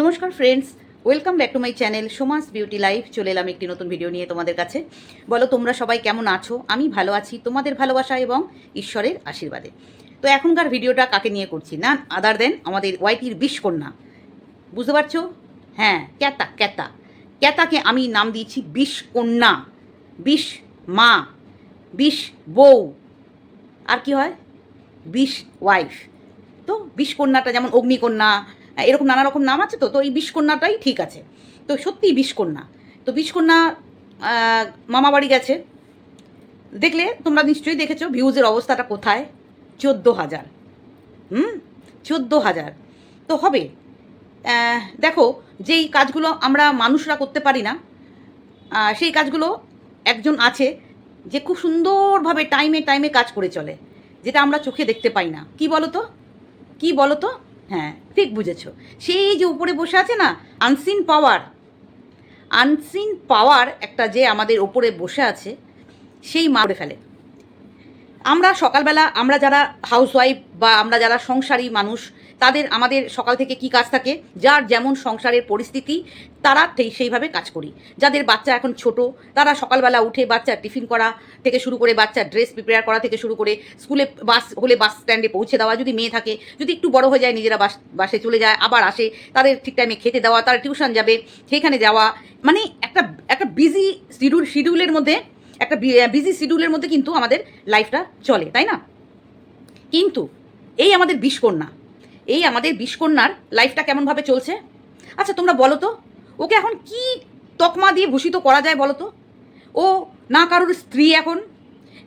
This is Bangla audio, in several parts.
নমস্কার friends welcome back to my channel Soma's beauty life চলে এলাম একটি নতুন ভিডিও নিয়ে তোমাদের কাছে। বলো, তোমরা সবাই কেমন আছো? আমি ভালো আছি, তোমাদের ভালোবাসা এবং ঈশ্বরের আশীর্বাদে। তো এখনকার ভিডিওটা কাকে নিয়ে করছি? না আদার দেন আমাদের ওয়াইটির বিষকন্যা। বুঝতে পারছ? হ্যাঁ ক্যাতা ক্যাতা। ক্যাতাকে আমি নাম দিয়েছি বিষকন্যা। বিষ মা, বিষ বউ। আর কি হয়? বিষ ওয়াইফ তো বিষকন্যাটা যেমন অগ্নিকন্যা এরকম নানা রকম নাম আছে তো তো এই বিষকন্যাটাই ঠিক আছে। তো সত্যিই বিষকন্যা। তো বিষকন্যা মামা বাড়ি গেছে। দেখলে তোমরা নিশ্চয়ই দেখেছ ভিউজের অবস্থাটা কোথায়? চোদ্দ হাজার। হুম? চোদ্দ হাজার। তো হবে। দেখো, যেই কাজগুলো আমরা মানুষরা করতে পারি না সেই কাজগুলো একজন আছে যে খুব সুন্দরভাবে টাইমে টাইমে কাজ করে চলে, যেটা আমরা চোখে দেখতে পাই না। কি বলো তো কি বলো তো হ্যাঁ ঠিক বুঝেছ। সেই যে উপরে বসে আছে না আনসিন পাওয়ার আনসিন পাওয়ার একটা যে আমাদের ওপরে বসে আছে, সেই মারে ফেলে। আমরা সকালবেলা, আমরা যারা হাউসওয়াইফ বা আমরা যারা সংসারী মানুষ তাদের, আমাদের সকাল থেকে কি কাজ থাকে, যার যেমন সংসারের পরিস্থিতি, তারা সেই, সেইভাবে কাজ করি। যাদের বাচ্চা এখন ছোট, তারা সকালবেলা উঠে বাচ্চার টিফিন করা থেকে শুরু করে বাচ্চার ড্রেস প্রিপেয়ার করা থেকে শুরু করে স্কুলে বাস, হলে বাস স্ট্যান্ডে পৌঁছে দেওয়া, যদি মেয়ে থাকে, যদি একটু বড় হয়ে যায়, নিজেরা বাস, বাসে চলে যায়, আবার আসে, তাদের ঠিক টাইমে খেতে দেওয়া, তারা টিউশন যাবে সেখানে যাওয়া মানে একটা একটা বিজি শিডিউল শিডিউলের মধ্যে, একটা বিজি শিডিউলের মধ্যে কিন্তু আমাদের লাইফটা চলে, তাই না? কিন্তু এই আমাদের বিষকন্যা এই আমাদের বিষকন্যার লাইফটা কেমনভাবে চলছে? আচ্ছা তোমরা বলো তো, ওকে এখন কি তকমা দিয়ে ভূষিত করা যায় বলো তো? ও না কারোর স্ত্রী এখন,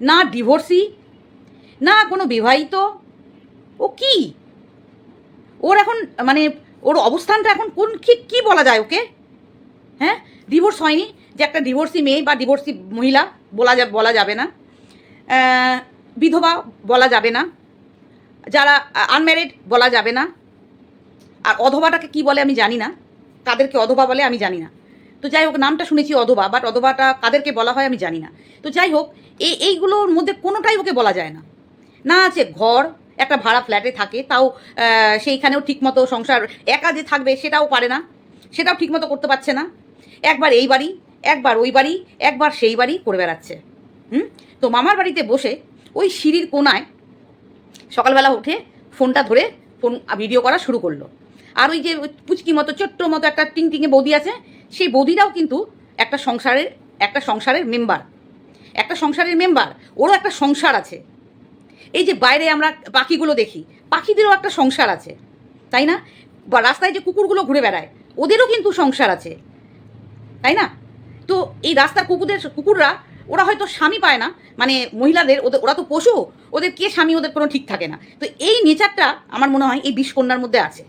না ডিভোর্সি না কোনো বিবাহিত, ও কি? ওর এখন মানে ওর অবস্থানটা এখন কোন ঠিক কী বলা যায় ওকে? হ্যাঁ ডিভোর্স হয়নি, যে একটা ডিভোর্সি মেয়ে বা ডিভোর্সি মহিলা বলা যা, বলা যাবে না। বিধবা বলা যাবে না। যারা আনম্যারিড বলা যাবে না, আর অধবাটাকে কি বলে আমি জানি না, কাদেরকে অধবা বলে আমি জানি না। তো যাই হোক, নামটা শুনেছি অধবা বাট অধবাটা কাদেরকে বলা হয় আমি জানি না। তো যাই হোক, এই, এইগুলোর মধ্যে কোনোটাই ওকে বলা যায় না। না আছে ঘর, একটা ভাড়া ফ্ল্যাটে থাকে, তাও সেইখানেও ঠিকমতো সংসার, একা যে থাকবে সেটাও পারে না, সেটাও ঠিকমতো করতে পারছে না। একবার এই বাড়ি, একবার ওই বাড়ি, একবার সেই বাড়ি করে বেড়াচ্ছে। হুম? তো মামার বাড়িতে বসে ওই সিঁড়ির কোনায় সকালবেলা উঠে ফোনটা ধরে ফোন ভিডিও করা শুরু করল। আর ওই যে পুচকি মতো, ছোট্ট মতো একটা টিং টিংয়ে বৌদি আছে, সেই বৌদিরাও কিন্তু একটা সংসারের একটা সংসারের মেম্বার একটা সংসারের মেম্বার ওরও একটা সংসার আছে। এই যে বাইরে আমরা পাখিগুলো দেখি, পাখিদেরও একটা সংসার আছে, তাই না? বা রাস্তায় যে কুকুরগুলো ঘুরে বেড়ায়, ওদেরও কিন্তু সংসার আছে, তাই না? তো এই রাস্তার কুকুরদের, কুকুররা ওরা হয়তো স্বামী পায় না মানে মহিলাদের, ওদের, ওরা তো পশু, ওদের কে স্বামী, ওদের কোনো ঠিক থাকে না। তো এই নেচারটা আমার মনে হয় এই বিষকন্যার মধ্যে আছে।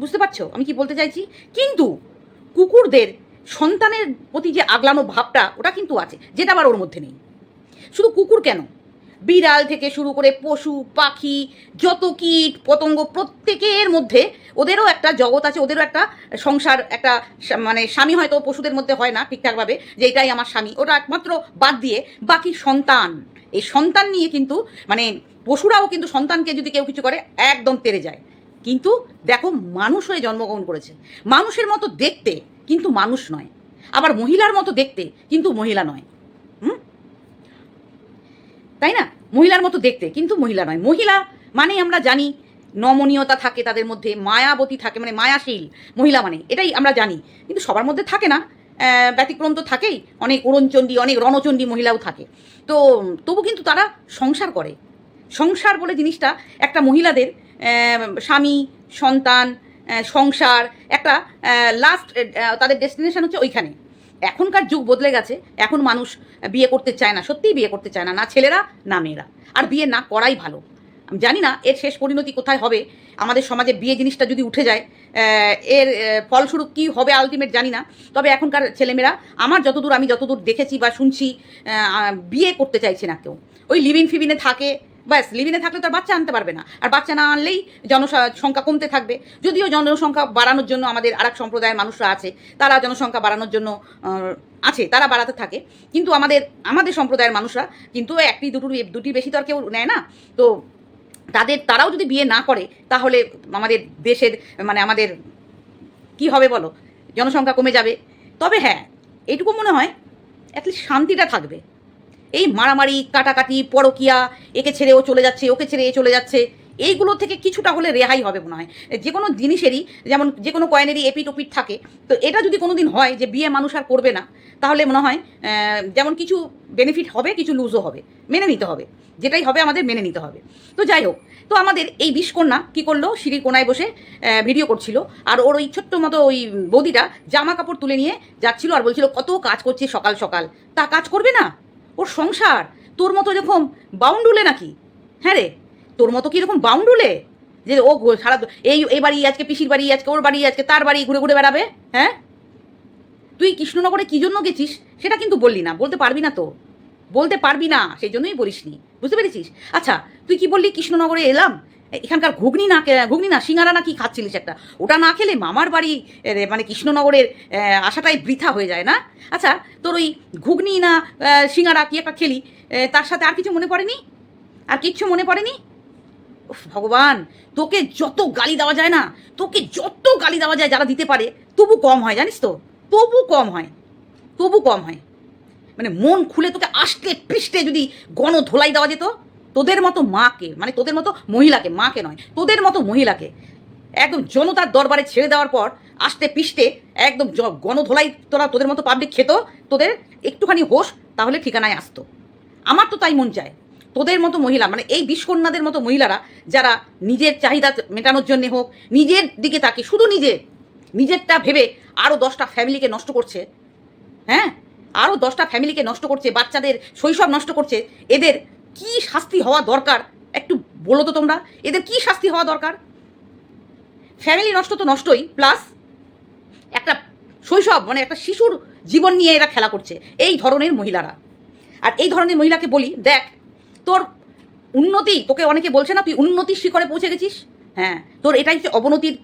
বুঝতে পারছ? আমি কি বলতে চাইছি? কিন্তু কুকুরদের, সন্তানের প্রতি যে আগলানো ভাবটা, ওটা কিন্তু আছে, যেটা আবার ওর মধ্যে নেই। শুধু কুকুর কেন? বিড়াল থেকে শুরু করে পশু, পাখি, যত কীট, পতঙ্গ প্রত্যেকের মধ্যে ওদেরও একটা জগৎ আছে, ওদেরও একটা সংসার, একটা মানে স্বামী হয়তো পশুদের মধ্যে হয় না ঠিকঠাকভাবে যে এটাই আমার স্বামী। ওটা একমাত্র বাদ দিয়ে বাকি সন্তান। এই সন্তান নিয়ে কিন্তু মানে পশুরাও কিন্তু সন্তানকে যদি কেউ কিছু করে, একদম তেরে যায়। কিন্তু দেখো মানুষ হয়ে জন্মগ্রহণ করেছে। মানুষের মতো দেখতে কিন্তু মানুষ নয়। আবার মহিলার মতো দেখতে কিন্তু মহিলা নয়। তাই না? মহিলার মতো দেখতে, কিন্তু মহিলা নয়। মহিলা মানে আমরা জানি নমনীয়তা থাকে তাদের মধ্যে, মায়াবতী থাকে মানে মায়াশীল। মহিলা মানে এটাই আমরা জানি। কিন্তু সবার মধ্যে থাকে না। ব্যতিক্রম তো থাকেই। অনেক উড়নচণ্ডী অনেক রণচণ্ডী মহিলাও থাকে। তো, তবু কিন্তু তারা সংসার করে। সংসার বলে জিনিসটা একটা মহিলাদের স্বামী, সন্তান সংসার, একটা লাস্ট তাদের ডেস্টিনেশন হচ্ছে ওইখানে। এখনকার যুগ বদলে গেছে, এখন মানুষ বিয়ে করতে চায় না, সত্যিই বিয়ে করতে চায় না না ছেলেরা, না মেয়েরা। আর বিয়ে না করাই ভালো। আমি জানি না এর শেষ পরিণতি কোথায় হবে, আমাদের সমাজে বিয়ে জিনিসটা যদি উঠে যায় এর ফলস্বরূপ কী হবে আলটিমেট জানি না। তবে এখনকার ছেলেমেয়েরা, আমার যতদূর আমি যতদূর দেখেছি বা শুনছি বিয়ে করতে চাইছে না কেউ। ওই লিভিন ফিভিনে থাকে ব্যাস লিভিনে থাকলে তো আর বাচ্চা আনতে পারবে না। আর বাচ্চা না আনলেই জনসংখ্যা কমতে থাকবে। যদিও জনসংখ্যা বাড়ানোর জন্য আমাদের আরেক সম্প্রদায়ের মানুষরা আছে, তারা জনসংখ্যা বাড়ানোর জন্য আছে, তারা বাড়াতে থাকে। কিন্তু আমাদের আমাদের সম্প্রদায়ের মানুষরা কিন্তু একটি, দুটোর দুটি বেশি তো আর কেউ নেয় না। তো তাদের, তারাও যদি বিয়ে না করে, তাহলে আমাদের দেশের মানে আমাদের কি হবে বলো? জনসংখ্যা কমে যাবে। তবে হ্যাঁ এইটুকু মনে হয় অ্যাটলিস্ট শান্তিটা থাকবে। এই মারামারি, কাটাকাটি, পরকিয়া, একে ছেড়ে ও চলে যাচ্ছে, ওকে ছেড়ে এ চলে যাচ্ছে, এইগুলো থেকে কিছুটা হলে রেহাই হবে মনে হয়। যে কোনো জিনিসেরই, যেমন যে কোনো কয়েনেরই এপিট ওপিট থাকে। তো এটা যদি কোনো দিন হয় যে বিয়ে মানুষ আর করবে না, তাহলে মনে হয় যেমন কিছু বেনিফিট হবে, কিছু লুজও হবে। মেনে নিতে হবে। যেটাই হবে আমাদের মেনে নিতে হবে। তো যাই হোক, তো আমাদের এই বিষকন্যা কী করল? সিঁড়ির কোনায় বসে ভিডিও করছিল। আর ওর ওই ছোট্ট মতো ওই বৌদিটা জামা কাপড় তুলে নিয়ে যাচ্ছিল আর বলছিল, কত কাজ করছে সকাল সকাল? তা কাজ করবে না? ওর সংসার? তোর মতো এরকম বাউন্ডুলে নাকি? হ্যাঁ রে, তোর মতো কি এরকম বাউন্ডুলে? যে ও সারা এই এই বাড়ি আজকে, পিসির বাড়ি আজকে, ওর বাড়ি আজকে, তার বাড়ি ঘুরে ঘুরে বেড়াবে? হ্যাঁ? তুই কৃষ্ণনগরে কী জন্য গেছিস? সেটা কিন্তু বললি না, বলতে পারবি না তো। বলতে পারবি না, সেই জন্যই বলিসনি। বুঝতে পেরেছিস? আচ্ছা তুই কি বললি কৃষ্ণনগরে এলাম? এখানকার ঘুগনি না ঘুগনি না সিঙ্গারা না কি খাচ্ছিলিস একটা? ওটা না খেলে মামার বাড়ি মানে কৃষ্ণনগরের এ, আসাটাই বৃথা হয়ে যায় না? আচ্ছা তোর ওই ঘুগনি না সিঙ্গারা কি একটা খেলি? তার সাথে আর কিছু মনে পড়েনি? আর কিচ্ছু মনে পড়েনি? ভগবান তোকে যত গালি দেওয়া যায় না তোকে যত গালি দেওয়া যায় যারা দিতে পারে তবু কম হয় জানিস তো? তবু কম হয় তবু কম হয়। মানে মন খুলে তোকে আষ্টে পৃষ্ঠে যদি গণ ধোলাই দেওয়া যেত তোদের মতো মাকে মানে তোদের মতো মহিলাকে, মাকে নয়, তোদের মতো মহিলাকে একদম জনতার দরবারে ছেড়ে দেওয়ার পর আষ্টে পিষ্টে একদম গণধোলাই তোরা তোদের মতো পাবলিক খেত, তোদের একটুখানি হোশ তাহলে ঠিকানায় আসতো। আমার তো তাই মন চায়। তোদের মতো মহিলা মানে এই বিষকন্যাদের মতো মহিলারা যারা নিজের চাহিদা মেটানোর জন্যে হোক, নিজের দিকে তাকে শুধু নিজের নিজেরটা ভেবে আরও দশটা ফ্যামিলিকে নষ্ট করছে হ্যাঁ? আরও দশটা ফ্যামিলিকে নষ্ট করছে, বাচ্চাদের শৈশব নষ্ট করছে, এদের কি শাস্তি হওয়া দরকার? একটু বলো তো তোমরা, এদের কি শাস্তি হওয়া দরকার? ফ্যামিলি নষ্ট তো নষ্টই, প্লাস একটা শৈশব মানে একটা শিশুর জীবন নিয়ে এরা খেলা করছে, এই ধরনের মহিলারা। আর এই ধরনের মহিলাকে বলি, দেখ, তোর উন্নতি, তোকে অনেকে বলছে না, তুই উন্নতির শিখরে পৌঁছে গেছিস? হ্যাঁ তোর এটাই হচ্ছে অবনতির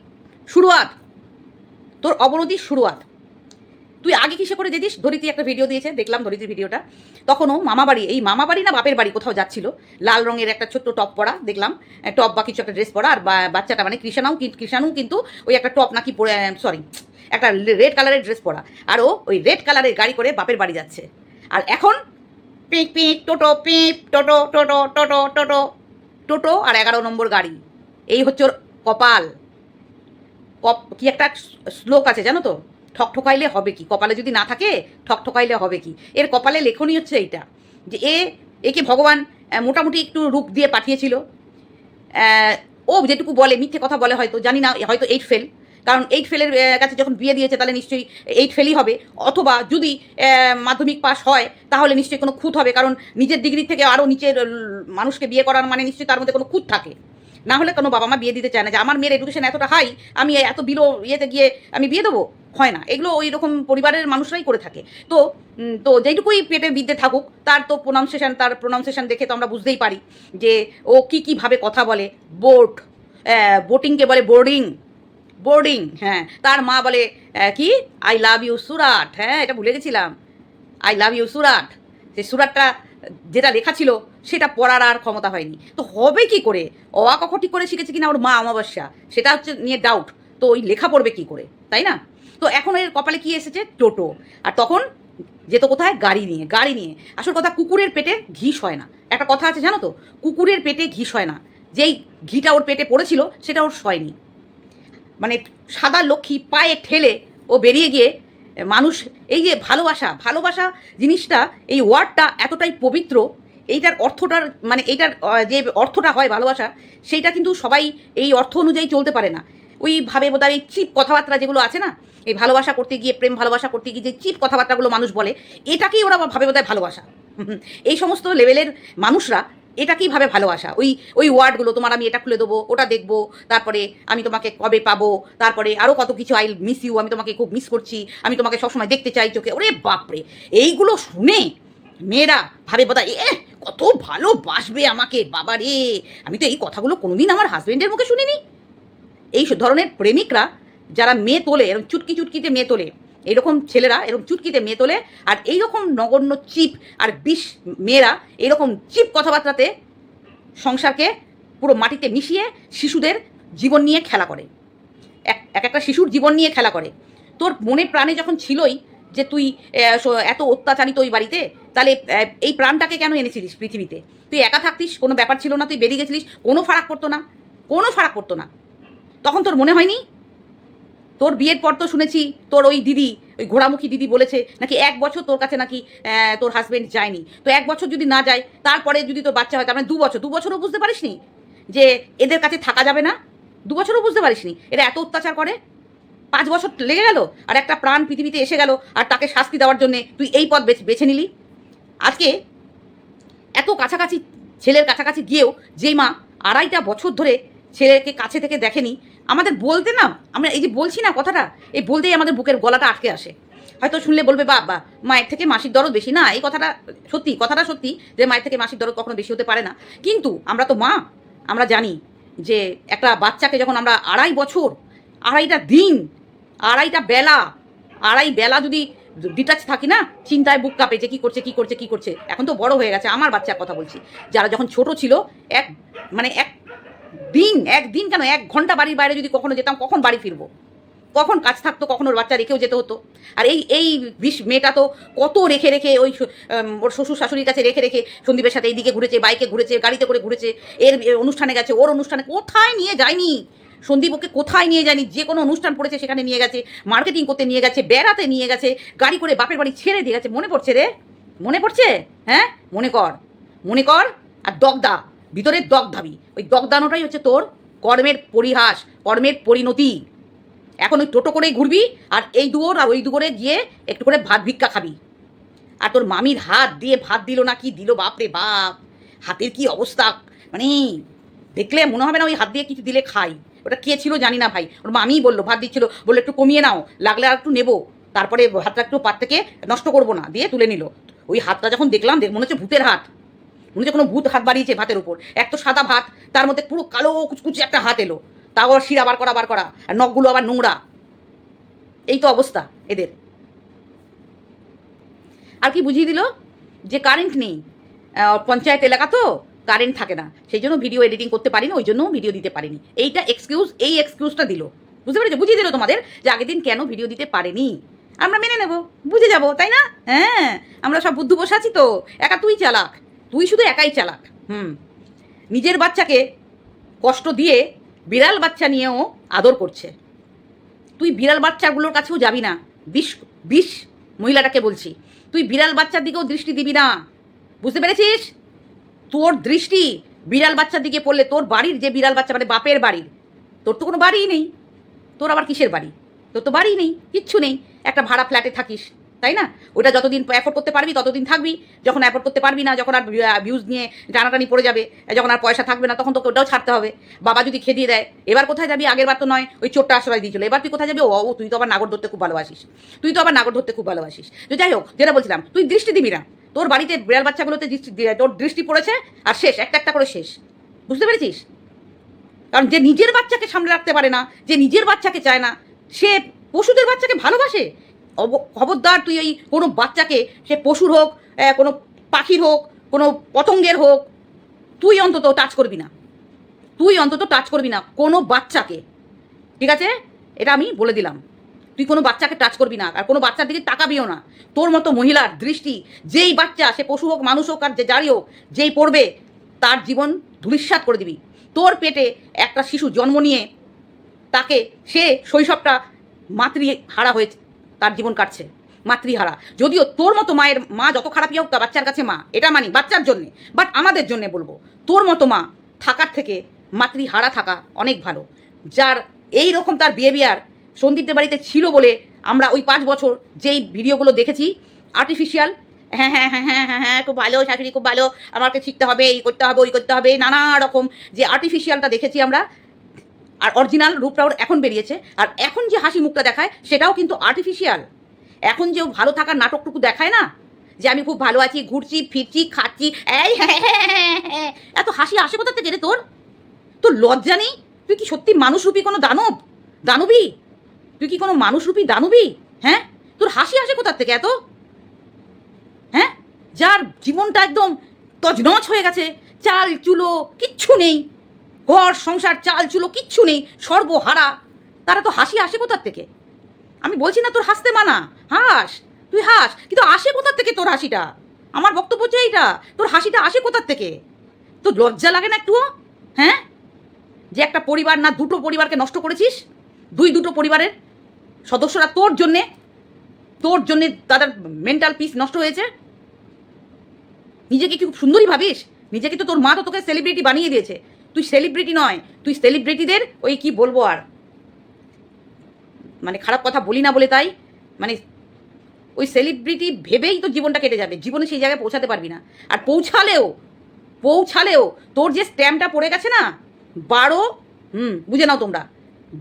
শুরুয়াত। তোর অবনতির শুরুয়াত। তুই আগে কিসে করে দিদিস ধরিত্রী একটা ভিডিও দিয়েছে, দেখলাম ধরিত্রীর ভিডিওটা তখনও মামা বাড়ি এই মামা বাড়ি না বাপের বাড়ি কোথাও যাচ্ছিল। লাল রঙের একটা ছোট্ট টপ পরা, দেখলাম। টপ বা কিছু একটা ড্রেস পরা, আর বাচ্চাটা মানে কৃষাণাও কৃষাণু কিন্তু ওই একটা টপ নাকি পরে সরি একটা রেড কালারের ড্রেস পরা। আর ও ওই রেড কালারের গাড়ি করে বাপের বাড়ি যাচ্ছে। আর এখন পিক পিক, টোটো, পিঁপ, টোটো টোটো টোটো টোটো টোটো আর এগারো নম্বর গাড়ি। এই হচ্ছে ওর কপাল। কপ, কি একটা শ্লোক আছে জানো তো? ঠক ঠকাইলে হবে কি? কপালে যদি না থাকে ঠক ঠকাইলে হবে কি? এর কপালে লেখনই হচ্ছে এইটা, যে এ একে ভগবান মোটামুটি একটু রূপ দিয়ে পাঠিয়েছিল। ও যেটুকু বলে, মিথ্যে কথা বলে হয়তো, জানি না, হয়তো এইট ফেল কারণ এইট ফেলের কাছে যখন বিয়ে দিয়েছে, তাহলে নিশ্চয়ই এইট ফেলই হবে। অথবা যদি মাধ্যমিক পাস হয়, তাহলে নিশ্চয়ই কোনো খুঁত হবে, কারণ নিজের ডিগ্রি থেকে আরও নিচের মানুষকে বিয়ে করার মানে নিশ্চয়ই তার মধ্যে কোনো খুঁত থাকে। না হলে কোনো বাবা মা বিয়ে দিতে চায় না, যে আমার মেয়ের এডুকেশন এতটা হাই আমি এত বিলো ইয়েতে গিয়ে আমি বিয়ে দেবো? হয় না। এগুলো ওই রকম পরিবারের মানুষরাই করে থাকে। তো তো যেটুকুই পেটে বিদ্যে থাকুক, তার তো প্রোনাউন্সিয়েশন তার প্রোনাউন্সিয়েশন দেখে তো আমরা বুঝতেই পারি যে ও কী কীভাবে কথা বলে। বোট বোটিংকে বলে বোর্ডিং বোর্ডিং হ্যাঁ। তার মা বলে কি? আই লাভ ইউ সুরাট হ্যাঁ এটা ভুলে গেছিলাম। I love you Surat. সে সুরাটটা যেটা লেখা ছিল, সেটা পড়ার আর ক্ষমতা হয়নি। তো হবে কি করে? অয়া কখ ঠিক করে শিখেছে কিনা ওর মা অমাবস্যা, সেটা হচ্ছে নিয়ে ডাউট তো ওই লেখা পড়বে কি করে? তাই না? তো এখন এর কপালে কি এসেছে? টোটো। আর তখন যেত কোথায়? গাড়ি নিয়ে গাড়ি নিয়ে। আসল কথা, কুকুরের পেটে ঘিস হয় না। একটা কথা আছে, জানো তো? কুকুরের পেটে ঘিস হয় না। যেই ঘিটা ওর পেটে পড়েছিল, সেটা ওর সয়নি। মানে সাদা লক্ষ্মী পায়ে ঠেলে ও বেরিয়ে গিয়ে মানুষ, এই যে ভালোবাসা ভালোবাসা জিনিসটা, এই ওয়ার্ডটা এতটাই পবিত্র, এইটার অর্থটার মানে এইটার যে অর্থটা হয় ভালোবাসা, সেইটা কিন্তু সবাই এই অর্থ অনুযায়ী চলতে পারে না। ওইভাবে বোধহয় এই চিপ কথাবার্তা যেগুলো আছে না এই ভালোবাসা করতে গিয়ে, প্রেম ভালোবাসা করতে গিয়ে যে চিপ কথাবার্তাগুলো মানুষ বলে, এটাকেই ওরা ভাবে বোধহয় ভালোবাসা। এই সমস্ত লেভেলের মানুষরা এটাকেই ভাবে ভালোবাসা। ওই ওই ওয়ার্ডগুলো, তোমার আমি এটা খুলে দেবো, ওটা দেখব, তারপরে আমি তোমাকে কবে পাবো, তারপরে আরও কত কিছু আই মিস ইউ আমি তোমাকে খুব মিস করছি, আমি তোমাকে সবসময় দেখতে চাই চোখে। ওরে বাপরে! এইগুলো শুনে মেয়েরা ভাবে বোধহয় এ কত ভালোবাসবে আমাকে, বাবা রে! আমি তো এই কথাগুলো কোনোদিন আমার হাজবেন্ডের মুখে শুনিনি। এই ধরনের প্রেমিকরা যারা মেয়ে তোলে এরকম চুটকি চুটকিতে মেয়ে তোলে, এরকম ছেলেরা এরকম চুটকিতে মেয়ে তোলে, আর এইরকম নগণ্য চিপ আর বিষ মেয়েরা এরকম চিপ কথাবার্তাতে সংসারকে পুরো মাটিতে মিশিয়ে শিশুদের জীবন নিয়ে খেলা করে। এক এক একটা শিশুর জীবন নিয়ে খেলা করে। তোর মনে প্রাণে যখন ছিলই যে তুই এত অত্যাচারিত ওই বাড়িতে, তাহলে এই প্রাণটাকে কেন এনেছিলিস পৃথিবীতে? তুই একা থাকতিস, কোনো ব্যাপার ছিল না, তুই বেরিয়ে গেছিলিস, কোনো ফারাক পড়তো না, কোনো ফারাক পড়তো না। তখন তোর মনে হয়নি তোর বিয়ের পর তো শুনেছি তোর ওই দিদি, ওই ঘোড়ামুখী দিদি বলেছে নাকি এক বছর তোর কাছে নাকি তোর হাজবেন্ড যায়নি। তো এক বছর যদি না যায়, তারপরে যদি তোর বাচ্চা হয়, তার মানে দু বছর, দু বছরও বুঝতে পারিসনি যে এদের কাছে থাকা যাবে না? দু বছরও বুঝতে পারিসনি। এরা এত অত্যাচার করে? পাঁচ বছর লেগে গেল? আর একটা প্রাণ পৃথিবীতে এসে গেল আর তাকে শাস্তি দেওয়ার জন্য তুই এই পথ বেছে নিলি? আজকে এত কাছাকাছি, ছেলের কাছাকাছি গিয়েও যেই মা আড়াইটা বছর ধরে ছেলেকে কাছে থেকে দেখেনি আমাদের বলতে না, আমরা এই যে বলছি না কথাটা, এই বলতেই আমাদের বুকের গলাটা আটকে আসে। হয়তো শুনলে বলবে বা বা মায়ের থেকে মাসিক দরদ বেশি। না, এই কথাটা সত্যি কথাটা সত্যি যে মায়ের থেকে মাসিক দরদ কখনো বেশি হতে পারে না। কিন্তু আমরা তো মা, আমরা জানি যে একটা বাচ্চাকে যখন আমরা আড়াই বছর, আড়াইটা দিন, আড়াইটা বেলা, আড়াই বেলা যদি ডিটাচ থাকি না, চিন্তায় বুক কাঁপে যে কী করছে কী করছে কী করছে, এখন তো বড় হয়ে গেছে, আমার বাচ্চার কথা বলছি। যারা যখন ছোট ছিল, এক মানে এক দিন, একদিন কেন? এক ঘণ্টা বাড়ির বাইরে যদি কখনো যেতাম, কখন বাড়ি ফিরবো? কখন কাজ থাকতো, কখন ওর বাচ্চা রেখেও যেতে হতো? আর এই এই বিষ মেয়েটা তো কত রেখে রেখে ওই ওর শ্বশুর শাশুড়ির কাছে রেখে রেখে সন্দীপের সাথে এইদিকে ঘুরেছে, বাইকে ঘুরেছে, গাড়িতে করে ঘুরেছে এর অনুষ্ঠানে গেছে, ওর অনুষ্ঠানে কোথায় নিয়ে যায়নি? সন্দীপ ওকে কোথায় নিয়ে যায়নি? যে কোনো অনুষ্ঠান পড়েছে সেখানে নিয়ে গেছে, মার্কেটিং করতে নিয়ে গেছে, বেড়াতে নিয়ে গেছে, গাড়ি করে বাপের বাড়ি ছেড়ে দিয়ে গেছে। মনে পড়ছে রে? মনে পড়ছে? হ্যাঁ? মনে কর মনে কর, আর দগদা। ভিতরের দগধাবি। ওই দগদানোটাই হচ্ছে তোর কর্মের পরিহাস, কর্মের পরিণতি। এখন ওই টোটো করেই ঘুরবি আর এই দুয়োর আর ওই দুয়োরে গিয়ে একটু করে ভাত ভিক্ষা খাবি। আর তোর মামির হাত দিয়ে ভাত দিল না কি দিল বাপরে বাপ? হাতের কি অবস্থা? মানে দেখলে মনে হবে না ওই হাত দিয়ে কিছু দিলে খাই। ওটা কে ছিল জানি না ভাই। ওর মামিই বলল, ভাত দিচ্ছিল, বলল, একটু কমিয়ে নাও, লাগলে আর একটু নেব। তারপরে হাতটা একটু পাত থেকে নষ্ট করব না, দিয়ে তুলে নিল। ওই হাতটা যখন দেখলাম, দেখ, মনে হচ্ছে ভূতের হাত। মনে হচ্ছে কোনো ভূত হাত বাড়িয়েছে ভাতের উপর, এক তো সাদা ভাত, তার মধ্যে পুরো কালো কুচকুচি একটা হাত এলো। তাও আবার শিরা বার করা বার করা, আর নখগুলো আবার নোংরা। এই তো অবস্থা এদের। আর কি বুঝিয়ে দিল? যে কারেন্ট নেই। পঞ্চায়েত এলাকা তো কারেন্ট থাকে না। সেই জন্য ভিডিও এডিটিং করতে পারিনি, ওই জন্য ভিডিও দিতে পারিনি। এইটা এক্সকিউজ এই এক্সকিউজটা দিল। বুঝতে পেরেছ? বুঝিয়ে দিল তোমাদের যে আগের দিন কেন ভিডিও দিতে পারেনি। আমরা মেনে নেব, বুঝে যাব, তাই না? হ্যাঁ আমরা সব বুদ্ধু বসে আছি তো। একা তুই চালাক। তুই শুধু একাই চালাক। হুম। নিজের বাচ্চাকে কষ্ট দিয়ে বিড়াল বাচ্চা নিয়েও আদর করছে। তুই বিড়াল বাচ্চাগুলোর কাছেও যাবি না। বিষ বিষ মহিলাটাকে বলছি। তুই বিড়াল বাচ্চার দিকেও দৃষ্টি দিবি না। বুঝতে পেরেছিস? তোর দৃষ্টি বিড়াল বাচ্চার দিকে পড়লে তোর বাড়ির যে বিড়াল বাচ্চা মানে বাপের বাড়ির, তোর তো কোনো বাড়িই নেই। তোর আবার কিসের বাড়ি? তোর তো বাড়ি নেই, কিচ্ছু নেই। একটা ভাড়া ফ্ল্যাটে থাকিস। তাই না? ওটা যতদিন অ্যাফোর্ড করতে পারবি, ততদিন থাকবি। যখন অ্যাফোর্ড করতে পারবি না, যখন আর ভিউজ নিয়ে টানাটানি পড়ে যাবে, যখন আর পয়সা থাকবে না, তখন তোকে ওটাও ছাড়তে হবে। বাবা যদি খেদিয়ে দেয়, এবার কোথায় যাবি? আগের বার তো নয়, ওই চোরটা আশ্রয় দিয়েছিল। এবার তুই কোথায় যাবি? ও তুই তো আবার নাগর ধরতে খুব ভালোবাসিস। তুই তো আবার নাগর ধরতে খুব ভালোবাসিস। তো যাই হোক, যেটা বলছিলাম, তুই দৃষ্টি দিবি না। তোর বাড়িতে বিড়াল বাচ্চাগুলোতে দৃষ্টি তোর দৃষ্টি পড়েছে, আর শেষ, একটা একটা করে শেষ। বুঝতে পেরেছিস? কারণ যে নিজের বাচ্চাকে সামলে রাখতে পারে না, যে নিজের বাচ্চাকে চায় না, সে পশুদের বাচ্চাকে ভালোবাসে। খবরদার তুই ওই কোনো বাচ্চাকে, সে পশুর হোক কোনো পাখির হোক, কোনো পতঙ্গের হোক, তুই অন্তত টাচ করবি না। তুই অন্তত টাচ করবি না কোনো বাচ্চাকে। ঠিক আছে? এটা আমি বলে দিলাম। তুই কোনো বাচ্চাকে টাচ করবি না, আর কোনো বাচ্চার দিকে তাকাবিও না। তোর মতো মহিলার দৃষ্টি, যেই বাচ্চা, সে পশু হোক, মানুষ হোক, আর যে যারই হোক, যেই পড়বে, তার জীবন ধূলিসাৎ করে দিবি। তোর পেটে একটা শিশু জন্ম নিয়ে তাকে সে শৈশবটা মাতৃ হারা হয়েছে তার জীবন কাটছে, মাতৃহারা। যদিও তোর মতো মায়ের মা যত খারাপই হোক, তা বাচ্চার কাছে মা। এটা মানি, বাচ্চার জন্যে। বাট আমাদের জন্যে বলব, তোর মতো মা থাকার থেকে মাতৃহারা থাকা অনেক ভালো। যার এই রকম তার বিহেভিয়ার সন্দীপদের বাড়িতে ছিল বলে আমরা ওই পাঁচ বছর যেই ভিডিওগুলো দেখেছি আর্টিফিশিয়াল হ্যাঁ হ্যাঁ হ্যাঁ হ্যাঁ হ্যাঁ হ্যাঁ খুব ভালো, শাশুড়ি খুব ভালো, আমাকে শিখতে হবে, এই করতে হবে, ওই করতে হবে, নানা রকম যে আর্টিফিশিয়ালটা দেখেছি আমরা আর অরিজিনাল রূপটা ওর এখন বেরিয়েছে আর এখন যে হাসি মুখটা দেখায় সেটাও কিন্তু আর্টিফিশিয়াল এখন যে ভালো থাকার নাটকটুকু দেখায় না যে আমি খুব ভালো আছি ঘুরছি ফিরছি খাচ্ছি এই হ্যাঁ, হ্যাঁ, হ্যাঁ, এত হাসি আসে কোথা থেকে রে তোর? তোর লজ্জা নেই? তুই কি সত্যি মানুষরূপী কোনো দানব? দানবী? তুই কি কোনো মানুষরূপী দানবী? হ্যাঁ? তোর হাসি আসে কোথার থেকে এত? হ্যাঁ? যার জীবনটা একদম তজনজ হয়ে গেছে চাল চুলো কিচ্ছু নেই। ঘর, সংসার, চাল, চুলো, কিচ্ছু নেই, সর্বহারা। তারা তো হাসি আসে কোথার থেকে? আমি বলছি না তোর হাসতে মানা। হাস, তুই হাস, কিন্তু আসে কোথার থেকে তোর হাসিটা? আমার বক্তব্য হচ্ছে এইটা, তোর হাসিটা আসে কোথার থেকে? তোর লজ্জা লাগে না একটুও? হ্যাঁ? যে একটা পরিবার না দুটো পরিবারকে নষ্ট করেছিস? দুই দুটো পরিবারের সদস্যরা তোর জন্যে তোর জন্যে তাদের মেন্টাল পিস নষ্ট হয়েছে? নিজেকে কি খুব সুন্দরই ভাবিস? নিজেকে তো তোর মা তো তোকে সেলিব্রিটি বানিয়ে দিয়েছে। তুই সেলিব্রিটি নয়, তুই সেলিব্রিটিদের ওই কি বলব আর? মানে খারাপ কথা বলি না বলে তাই? মানে ওই সেলিব্রিটি ভেবেই তোর জীবনটা কেটে যাবে, জীবনে সেই জায়গায় পৌঁছাতে পারবি না। আর পৌঁছালেও পৌঁছালেও তোর যে স্ট্যাম্পটা পড়ে গেছে না, বারো, হুম, বুঝে নাও তোমরা,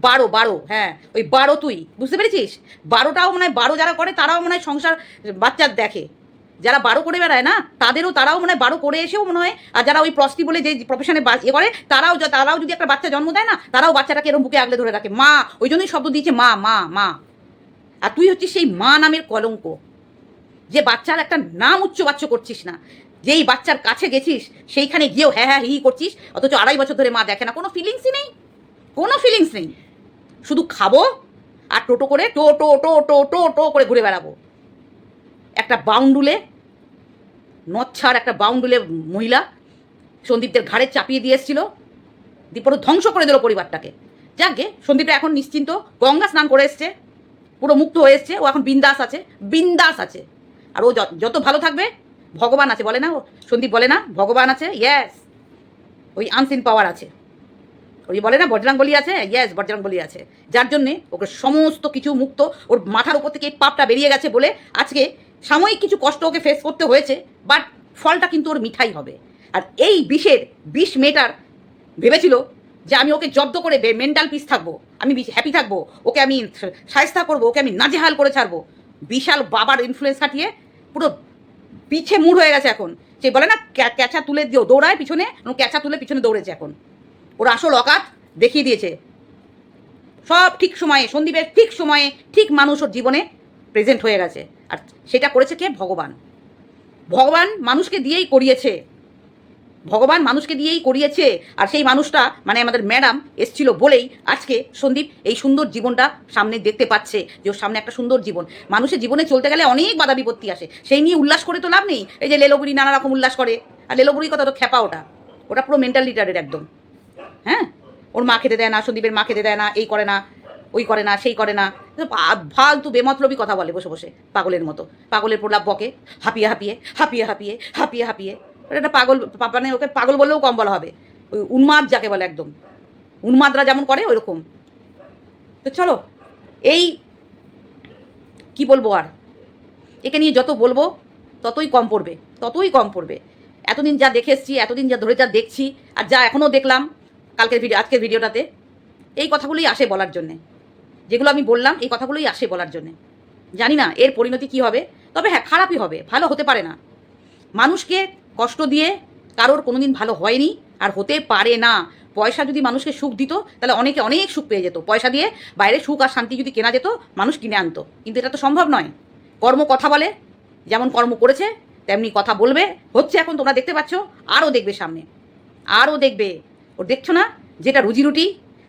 বারো বারো হ্যাঁ ওই বারো তুই, বুঝতে পেরেছিস? বারোটাও মনে হয় বারো যারা করে, তারাও মনে হয় সংসার, বাচ্চার দেখে। যারা বারো করে বেড়ায় না, তাদেরও তারাও মনে হয় বারো করে এসেও মনে হয়, আর যারা ওই প্রস্তি বলে যে প্রফেশনে ইয়ে করে, তারাও তারাও যদি একটা বাচ্চা জন্ম দেয় না, তারাও বাচ্চাটাকে এরকম বুকে আগলে ধরে রাখে। মা, ওই জন্যই শব্দ দিয়েছে, মা মা মা। আর তুই হচ্ছিস সেই মা নামের কলঙ্ক, যে বাচ্চার একটা নাম উচ্চবাচ্য করছিস না। যেই বাচ্চার কাছে গেছিস, সেইখানে গিয়েও হ্যাঁ হ্যাঁ হি করছিস, অথচ আড়াই বছর ধরে মা দেখে না। কোনো ফিলিংসই নেই। কোনো ফিলিংস নেই। শুধু খাব, আর টোটো করে টো টো টো টো টো টো করে ঘুরে বেড়াবো। একটা বাউন্ডুলে, নচ্ছার একটা বাউন্ডুলে মহিলা সন্দীপদের ঘাড়ে চাপিয়ে দিয়ে এসেছিল। দিয়ে পুরো ধ্বংস করে দিল পরিবারটাকে। যাকে সন্দীপটা এখন নিশ্চিন্ত। গঙ্গা স্নান করে এসছে। পুরো মুক্ত হয়ে এসছে। ও এখন বিন্দাস আছে বিন্দাস আছে। আর ও যত- ভালো থাকবে, ভগবান আছে বলে না ও সন্দীপ বলে না, ভগবান আছে ইয়েস ওই আনসিন পাওয়ার আছে। ওই বলে না, বজরাং বলি আছে ইয়েস বজরাং বলি আছে। যার জন্যে ওকে সমস্ত কিছু মুক্ত, ওর মাথার উপর থেকে পাপটা বেরিয়ে গেছে বলে আজকে সাময়িক কিছু কষ্ট ওকে ফেস করতে হয়েছে বাট ফলটা কিন্তু ওর মিঠাই হবে। আর এই বিষের বিষ মেটার ভেবেছিল যে আমি ওকে জব্দ করে মেন্টাল পিস থাকব, আমি হ্যাপি থাকব, ওকে আমি সায়স্তা করব, ওকে আমি নাজেহাল করে ছাড়বো। বিশাল বাবার ইনফ্লুয়েন্স খাটিয়ে পুরো পিছে মুড় হয়ে গেছে এখন। সে বলে না, ক্যা- ক্যাচা তুলে দিও, দৌড়ায় পিছনে ক্যাচা তুলে পিছনে দৌড়েছে এখন। ওর আসল অকাত দেখিয়ে দিয়েছে। সব ঠিক সময়ে, সন্দীপের ঠিক সময়ে, ঠিক মানুষ ওর জীবনে প্রেজেন্ট হয়ে গেছে। আর সেটা করেছে কে? ভগবান। ভগবান মানুষকে দিয়েই করিয়েছে। ভগবান মানুষকে দিয়েই করিয়েছে। আর সেই মানুষটা মানে আমাদের ম্যাডাম, এসছিল বলেই আজকে সন্দীপ এই সুন্দর জীবনটা সামনে দেখতে পাচ্ছে যে ওর সামনে একটা সুন্দর জীবন। মানুষের জীবনে চলতে গেলে অনেক বাধা বিপত্তি আসে। সেই নিয়ে উল্লাস করে তো লাভ নেই। এই যে লেলোবুড়ি নানা রকম উল্লাস করে। আর লেলোবুড়ি কথা তো খেপা ওটা। ওটা পুরো মেন্টাল লিটারের একদম। হ্যাঁ? ওর মা খেতে দেয় না, সন্দীপের মা খেতে দেয় না, এই করে না, ওই করে না, সেই করে না। ফালতু, বেমতলবি কথা বলে বসে বসে, পাগলের মতো। পাগলের প্রলাপ বকে, হাঁপিয়ে হাঁপিয়ে হাঁপিয়ে হাঁপিয়ে হাঁপিয়ে হাঁপিয়ে। একটা পাগল মানে ওকে পাগল বললেও কম বলা হবে। ওই উন্মাদ যাকে বলে একদম। উন্মাদরা যেমন করে ওই রকম তো চলো, এই কি বলব আর? একে নিয়ে যত বলব, ততই কম পড়বে, ততই কম পড়বে। এতদিন যা দেখে এসছি, এতদিন যা ধরে যা দেখছি, আর যা এখনও দেখলাম, কালকের ভিডিও, আজকের ভিডিওটাতে, এই কথাগুলোই আসে বলার জন্যে। যেগুলো আমি বললাম, এই কথাগুলোই আসে বলার জন্যে। জানি না এর পরিণতি কি হবে, তবে হ্যাঁ খারাপই হবে, ভালো হতে পারে না। মানুষকে কষ্ট দিয়ে কারোর কোনোদিন ভালো হয়নি, আর হতে পারে না। পয়সা যদি মানুষকে সুখ দিত, তাহলে অনেকে অনেক সুখ পেয়ে যেত। পয়সা দিয়ে বাইরে সুখ আর শান্তি যদি কেনা যেত, মানুষ কিনে আনতো। কিন্তু এটা তো সম্ভব নয়। কর্ম কথা বলে, যেমন কর্ম করেছে, তেমনি কথা বলবে। হচ্ছে এখন তোমরা দেখতে পাচ্ছ, আরও দেখবে সামনে। আরও দেখবে। ও দেখছ না? যেটা রুজি রুটি,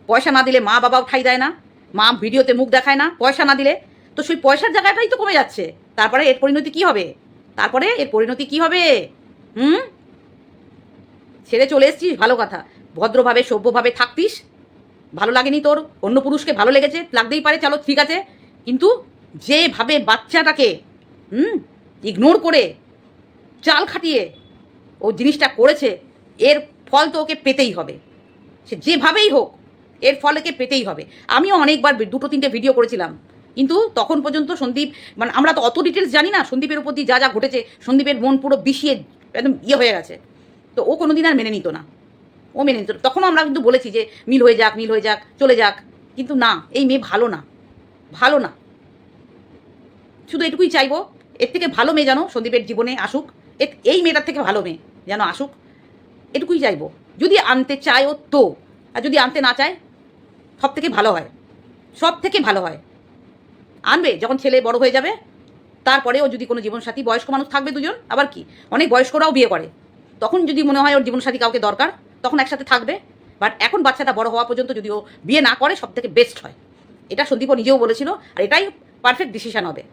পয়সা না দিলে মা বাবাও ঠাই দেয় না। মা ভিডিওতে মুখ দেখায় না, পয়সা না দিলে। তো সেই পয়সার জায়গাটাই তো কমে যাচ্ছে। তারপরে এর পরিণতি কি হবে? তারপরে এর পরিণতি কি হবে? হুম? ছেড়ে চলে এসছিস, ভালো কথা। ভদ্রভাবে, সভ্যভাবে থাকতিস। ভালো লাগেনি তোর? অন্য পুরুষকে ভালো লেগেছে, লাগতেই পারে, চলো, ঠিক আছে। কিন্তু যেভাবে বাচ্চাটাকে, হুম? ইগনোর করে, চাল খাটিয়ে ও জিনিসটা করেছে, এর ফল তো ওকে পেতেই হবে। সে যেভাবেই হোক এর ফল একে পেতেই হবে। আমিও অনেকবার দুটো তিনটে ভিডিও করেছিলাম। কিন্তু তখন পর্যন্ত সন্দীপ মানে আমরা তো অত ডিটেলস জানি না, সন্দীপের উপর দিয়ে যা যা ঘটেছে, সন্দীপের মন পুরো বিষিয়ে একদম ইয়ে হয়ে গেছে। তো ও কোনোদিন আর মেনে নিত না। ও মেনে নিত তখনও আমরা কিন্তু বলেছি যে, মিল হয়ে যাক, মিল হয়ে যাক, চলে যাক। কিন্তু না, এই মেয়ে ভালো না। ভালো না। শুধু এটুকুই চাইব, এর থেকে ভালো মেয়ে যেন সন্দীপের জীবনে আসুক এই মেয়েটার থেকে ভালো মেয়ে যেন আসুক, এটুকুই চাইব। যদি আনতে চায় ও তো, আর যদি আনতে না চায় সব থেকে ভালো হয়। সব থেকে ভালো হয়। আনবে, যখন ছেলে বড় হয়ে যাবে, তারপরেও যদি কোনো জীবনসাথী, বয়স্ক মানুষ থাকবে দুজন, আবার কি? অনেক বয়স্করাও বিয়ে করে। তখন যদি মনে হয় ওর জীবনসাথী কাউকে দরকার, তখন একসাথে থাকবে। বাট এখন বাচ্চাটা বড় হওয়া পর্যন্ত যদি ও বিয়ে না করে সব থেকে বেস্ট হয়। এটা সন্দীপও নিজেও বলেছিল, আর এটাই পারফেক্ট ডিসিশান হবে।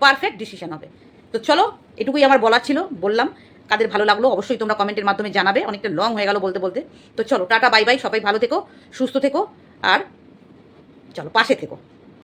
পারফেক্ট ডিসিশান হবে। তো চলো, এটুকুই আমার বলার ছিল, বললাম। কাদের ভালো লাগল অবশ্যই তোমরা কমেন্টের মাধ্যমে জানাবে। অনেকটা লং হয়ে গেল বলতে বলতে। তো চলো, টাটা বাই বাই সবাই ভালো থেকো, সুস্থ থেকো। আর চলো পাশে থেকো।